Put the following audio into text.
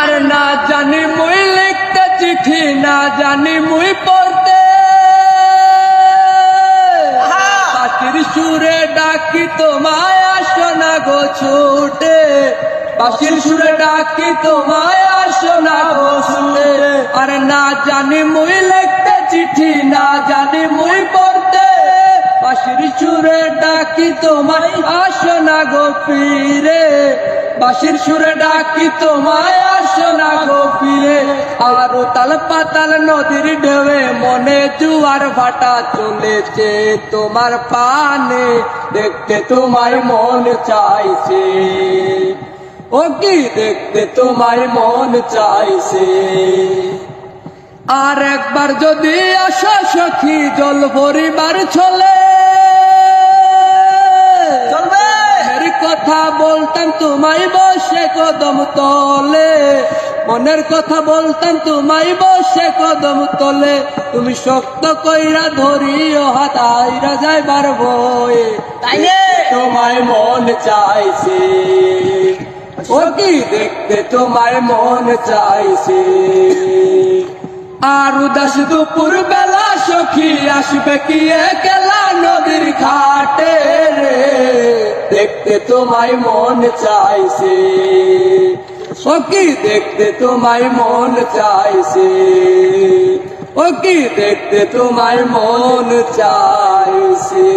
আর না জানি মুই লিখতে চিঠি না জানি মুই পড়তে। পাখির সুরে ডাকি তোমায় আসো না গো ছুটে। পাখির সুরে ডাকি তোমায় আসো না গো ছুটে। আর না জানি মুই লিখতে চিঠি না জানি মুই পড়তে। ডাকি তোমায় আসো না গো পীরে বাঁশির সুরে ডাকি তোমায় আসো না গো ফিরে। আর তাল পাতাল নদীর ঢেউে মনে জুয়ার ভাটা চলেছে তোমার পানে। দেখতে তোমায় মন চাইছে। ও কি দেখতে তোমায় মন চাইছে। আর একবার যদি আসো সখী, জল পরিবার চলে কথা বলতাম তোমায় বসে কদম তলে। মনের কথা বলতাম তোমায় বসে কদম তলে। তুমি শক্ত কইরা ধরিও হাতাইরা যাইবার বয়ে তাই রে তোমায় মন চাইছে। ও কি দেখতে তোমায় মন চাইছে। আর উদাস দুপুর বেলা সখী আসবে কি একলা নদীর ঘাটে রে। দেখতে তোমায় মন চাইছে ও কি দেখতে তোমায় মন চাইছে ও কি দেখতে তোমায় মন চাইছে